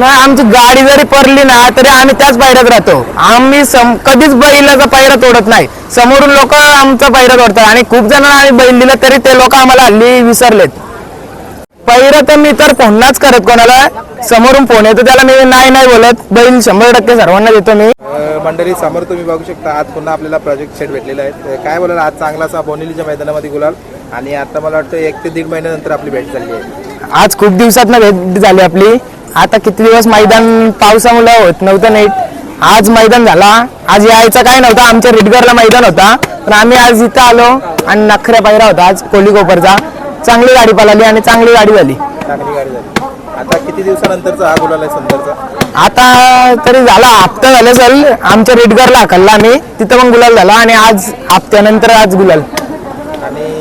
नाही आमची गाडी जरी पडली ना तरी आम्ही त्याच पायऱ्यात राहतो. आम्ही कधीच बैलाचा पायरा तोडत नाही. समोरून लोक आमचा पायरा तोडतात. आणि खूप जणांना आम्ही बैल दिला तरी ते लोक आम्हाला हल्ली विसरलेत. पहिलं तर मी तर फोनच करत कोणाला. समोरून फोन येतो त्याला मी नाही नाही बोलत. बैल शंभर टक्के सर्वांना देतो मी. मंडळी समोर तुम्ही बघू शकता आज पुन्हा आपल्याला प्रोजेक्ट सेट भेटलेला आहे. काय बोलाल? आज चांगलासा बोनिलीच्या मैदानामध्ये गुलाल. आणि आता मला वाटतं एक ते दीड महिन्यानंतर आपली भेट झाली आहे. आज खूप दिवसात भेट झाली आपली. आता किती दिवस मैदान पावसामुळे होत नव्हतं नीट. आज मैदान झाला. आज यायचं काय नव्हतं. आमच्या रिडगरला मैदान होता. पण आम्ही आज इथं आलो आणि नखऱ्या पायरा होता. आज कोली कोपरचा. चांगली गाडी पळाली आणि चांगली गाडी झाली. चांगली गाडी झाली. आता किती दिवसानंतरचा हा गुलाल आहे सुंदरचा आता तरी झाला. हप्ता झाला असेल. आमच्या रिडगरला हाकलला आम्ही. तिथं पण गुलाल झाला आणि आज हप्त्यानंतर आज गुलाल. आणि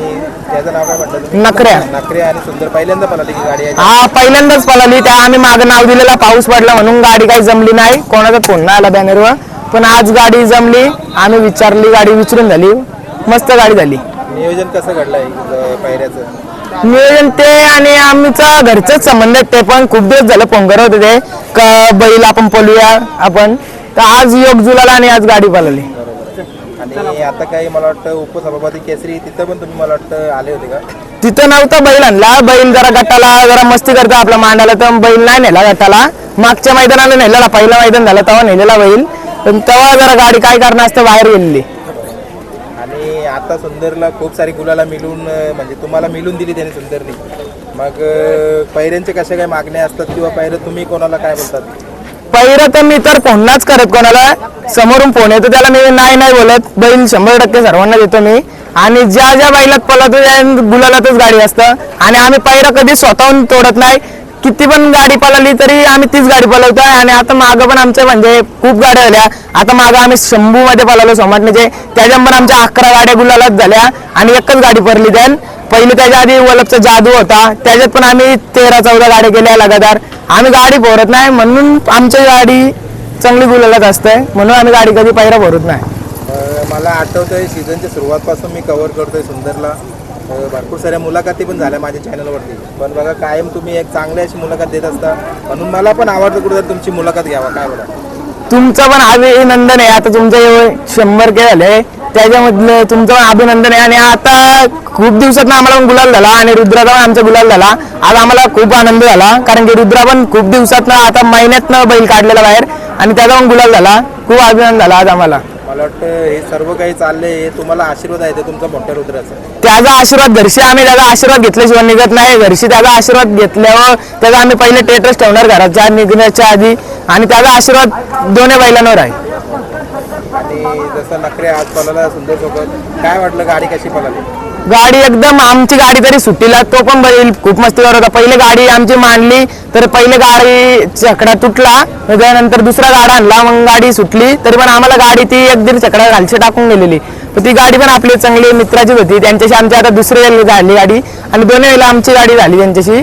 त्याचं नाव काय म्हटलं तुम्ही? नखऱ्या. नखरे आणि सुंदर. पहिल्यांदा पळाली की गाडी आहे हा पहिल्यांदाच पळाली त्या आम्ही मागं नाव दिलेला पाऊस पडला म्हणून गाडी काही जमली नाही. कोणाचा फोन नाही आला बॅनरवर. पण आज गाडी जमली. आम्ही विचारली गाडी विचारून झाली. मस्त गाडी झाली. नियोजन कसं घडलं आहे पायऱ्याचं? नियोजन ते आणि आमचा घरचेच संबंध आहेत ते पण. खूप दिवस झालं करत होते ते. का बैल आपण पळूया आपण. तर आज योग जुलाला आणि आज गाडी पळाली आणि आता काही मला वाटतं उपसभापती केसरी तिथं पण तुम्ही मला वाटतं आले होते का? तिथं नव्हता बैल आणला बैल जरा गटाला जरा मस्ती करतो आपल्या मांडाला तर बैल नाही नेला गटाला. मागच्या मैदानाला नेलेला पहिला मैदान झाला तेव्हा नेलेला बैल. पण तेव्हा जरा गाडी काय करणार असतं बाहेर गेलेली. आणि आता सुंदरला खूप सारी गुलाला मिळून अं, म्हणजे तुम्हाला मिळून दिली त्याने सुंदरनी. मग अं, पैऱ्यांचे कशा काय मागण्या असतात किंवा पैरं तुम्ही कोणाला काय बोलतात? पहिलं तर मी तर फोनच करत कोणाला. समोरून फोन येतो. त्याला मी नाही नाही बोलत. बैल शंभर टक्के सर्वांना देतो मी. आणि ज्या ज्या बैलात पळतो त्या गुलालातच गाडी असतं. आणि आम्ही पहिलं कधी स्वतःहून तोडत नाही. किती पण गाडी पळाली तरी आम्ही तीच गाडी पळवतो आणि आता मागं पण आमच्या म्हणजे खूप गाड्या झाल्या. आता मागं आम्ही शंभू मध्ये पळालो सोमाटण्याचे त्याच्या पण आमच्या अकरा गाड्या गुलालात झाल्या. आणि एकच गाडी पडली त्यान पहिले त्याच्या आधी वलपचा जादू होता. त्याच्यात पण आम्ही तेरा चौदा गाड्या केल्या लगातार. आम्ही गाडी पोरत नाही. म्हणून आमची गाडी चांगली गुलालात असते म्हणून आम्ही गाडी कधी पहिरा भरत नाही. अं, मला आठवतंय सीझनच्या सुरुवातपासून मी कव्हर करतोय सुंदरला. अं, भरपूर साऱ्या मुलाखती पण झाल्या माझ्या चॅनलवरती पण बघा कायम तुम्ही एक चांगली अशी मुलाखत देत असता. म्हणून मला पण आवडतं कुठेतरी तुमची मुलाखत घ्यावा. काय बोला तुमचं पण अभिनंदन आहे. आता तुमचं एवढे शंभर के झाले. त्याच्यामधलं तुमचं पण अभिनंदन आहे. आणि आता खूप दिवसात आम्हाला पण गुलाल झाला. आणि रुद्राचा पण आमचा गुलाल झाला. आज आम्हाला खूप आनंद झाला. कारण की रुद्रा पण खूप दिवसात आता महिन्यातनं बैल काढलेला बाहेर. आणि त्याचा पण गुलाल झाला. खूप अभिनंदन झाला आज आम्हाला. मला वाटतं हे सर्व काही चाललंय हे तुम्हाला आशीर्वाद आहे ते तुमचा मोठ्या रुद्राचा. त्याचा आशीर्वाद घरशी आम्ही त्याचा आशीर्वाद घेतल्याशिवाय निघत नाही. घरशी त्याचा आशीर्वाद घेतल्यावर त्याचा आम्ही पहिले टेटस ठेवणार घराच्या निघण्याच्या आधी. आणि त्याचा आशीर्वाद दोन्ही बैलांवर आहे. आणि जसं नखरे आज पळाला सुंदर सोबत. काय वाटलं गाडी कशी पळाली? गाडी एकदम आमची गाडी तरी सुट्टीला तो पण बैल खूप मस्ती करत होता. पहिले गाडी आमची मांडली तर पहिले गाडी चकडा तुटला त्यानंतर दुसरा गाडा आणला मग गाडी सुटली. तरी पण आम्हाला गाडी ती एक दीड चकडा घालची टाकून गेलेली पण ती गाडी पण आपली चांगली मित्राचीच होती. त्यांच्याशी आमची आता दुसरी झाली गाडी. आणि दोन्ही वेळेला आमची गाडी झाली त्यांच्याशी.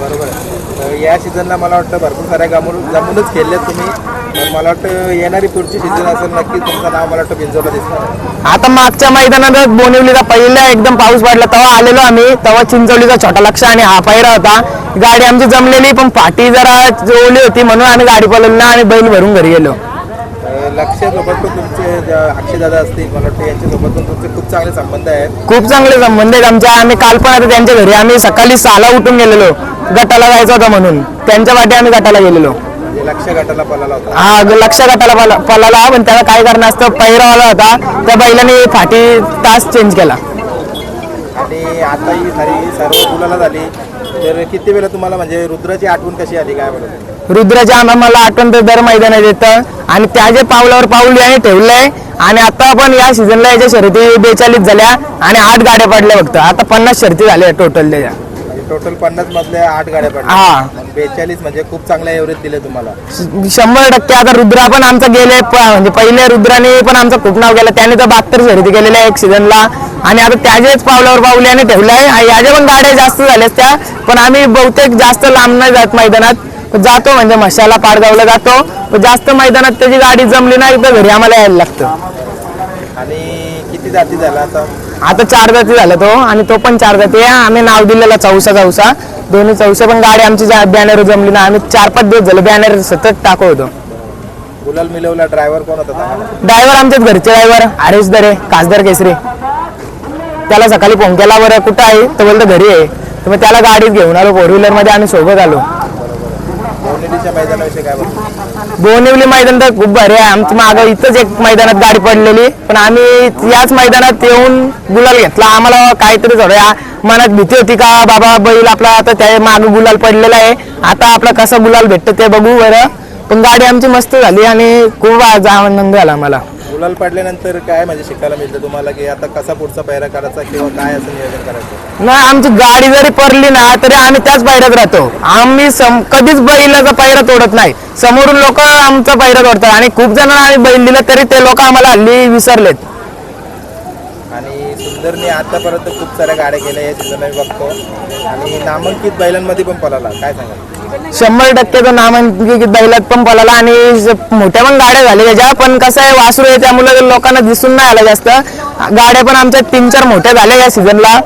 बरोबर या सीझनला मला वाटतं भरपूर साऱ्या गमून जमूनच खेळल्यात तुम्ही. मला वाटतं येणारी पुढची सीझन असेल नक्की तुमचं नाव मला वाटतं बिंजोला दिसणार आता मागच्या मैदानात बोनिवलीचा पहिला एकदम पाऊस पडला तेव्हा आलेलो आम्ही तेव्हा चिंचवलीचा छोटा लक्ष आणि हा पायरा होता. गाडी आमची जमलेली पण पाठी जरा ओली होती म्हणून आम्ही गाडी पळवली ना आणि बैल भरून घरी गेलो. लक्षसोबत पण तुमचे अक्षयदादा असतील मला वाटतं यांच्यासोबत पण तुमचे खूप चांगले संबंध आहेत. खूप चांगले संबंध आहेत आमच्या. आम्ही काल पण आता त्यांच्या घरी आम्ही सकाळी सहाला उठून गेलेलो. गटाला जायचं होतं म्हणून. त्यांच्या वाटे आम्ही गटाला गेलेलो. लक्ष गटाला पळाला होता. हा लक्ष गटाला पळाला पण त्याला काय करणार असतं पैरावाला होता त्या बैलाने फाटी तास चेंज केला. आणि आता ही सारी सर्व गुलाला झाली. तर किती वेळा तुम्हाला म्हणजे रुद्राची आठवण कशी आली काय बोलत रुद्राच्या आम्हाला आठवण तर दर मैदानात येतं. आणि त्याच्या पावलावर पाऊल याने ठेवलंय. आणि आता पण या सीझनला याच्या शर्यती बेचाळीस झाल्या आणि आठ गाड्या पडल्या फक्त. आता पन्नास शर्यती झाल्या टोटल त्याच्या टोटल पन्नास मधल्या आठ गाड्या पडल्या. हा. बेचाळीस म्हणजे खूप चांगल्या एव्हरेज दिले तुम्हाला. शंभर टक्के आता रुद्रा पण आमचा गेले प- म्हणजे पहिले रुद्राने पण आमचं खूप नाव केलं. त्याने तर बहात्तर शर्यती केलेल्या आहे एक सीझनला आणि आता त्याच्याच पावलावर पाऊल याने ठेवलंय आणि याच्या पण गाड्या जास्त झाल्यात त्या पण आम्ही बहुतेक जास्त लांब नाही जात मैदानात. जातो म्हणजे मशाला पाडगावला जातो. पण जास्त मैदानात त्याची गाडी जमली नाही तर घरी आम्हाला यायला लागतं. आणि जाती झाला आता? आता चार जाती झाला तो आणि तो पण चार जाती आहे. आम्ही नाव दिलेला चौसा चौसा. दोन्ही चौसा पण गाडी आमची बॅनर जमली ना आम्ही चार पाच दिवस झाले बॅनर सतत टाकू होतो गुलाल मिळवला ड्रायव्हर कोण होता? ड्रायव्हर आमच्याच घरचे ड्रायव्हर हरेश दरे खासदार केसरी. त्याला सकाळी फोन केला बरं कुठं आहे? तर बोलतो घरी आहे. तर मग त्याला गाडीत घेऊन आलो फोर व्हीलरमध्ये आम्ही सोबत आलो. बोनेलीच्या मैदानाविषयी काय बोलतो बोनिवली मैदान तर खूप भारी आहे. आमच्या मागं इथंच एक मैदानात गाडी पडलेली. पण आम्ही याच मैदानात येऊन गुलाल घेतला. आम्हाला काहीतरी झालं. या मनात भीती होती का बाबा बैल आपला आता त्या मागं गुलाल पडलेला आहे. आता आपला कसा गुलाल भेटतो ते बघू बरं. पण गाडी आमची मस्त झाली आणि खूप आज आनंद झाला आम्हाला. गुलाल पाडल्यानंतर काय म्हणजे शिकायला मिळतं तुम्हाला? की आता कसा पुढचा पायरा करायचा किंवा काय असं नियोजन करायचं? नाही आमची गाडी जरी पडली ना तरी आम्ही त्याच पायऱ्यात राहतो. आम्ही सम कधीच बैलाचा पायरा तोडत नाही. समोरून लोक आमचा पायरा तोडतात. आणि खूप जणांना आम्ही बैल दिला तरी ते लोक आम्हाला हल्ली विसरलेत. आणि सुंदरने आतापर्यंत खूप साऱ्या गाड्या केल्या या सीझन मी बघतो. आणि नामांकित बैलांमध्ये पण पळाला. काय सांगाल? शंभर टक्के तो नामांकित बैलात पण पळाला आणि मोठ्या पण गाड्या झाल्या त्याच्या पण कसं आहे वासरू आहे त्यामुळे लोकांना दिसून नाही आलं जास्त. गाड्या पण आमच्या तीन चार मोठ्या झाल्या या सीझनला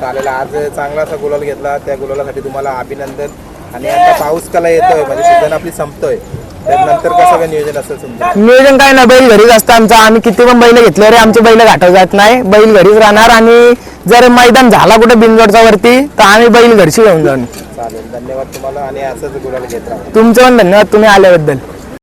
चालेल आज चांगला असा गुलाल घेतला. त्या गुलालासाठी तुम्हाला अभिनंदन. आणि आता पाऊस कला येतोय म्हणजे सीझन आपली संपतोय. तर नंतर कसं काय नियोजन असेल तुमचं? नियोजन काय ना बैल घरीच असतं आमचं. आम्ही किती पण बैल घेतले रे आमचे बैल घाटावर जात नाही. बैल घरीच राहणार आणि जर मैदान झाला कुठे बिनजोडचा वरती तर आम्ही बैल घरची घेऊन जाऊन चालेल धन्यवाद तुम्हाला आणि असंच गुलाल घेत राहा. तुमचं पण धन्यवाद तुम्ही आल्याबद्दल.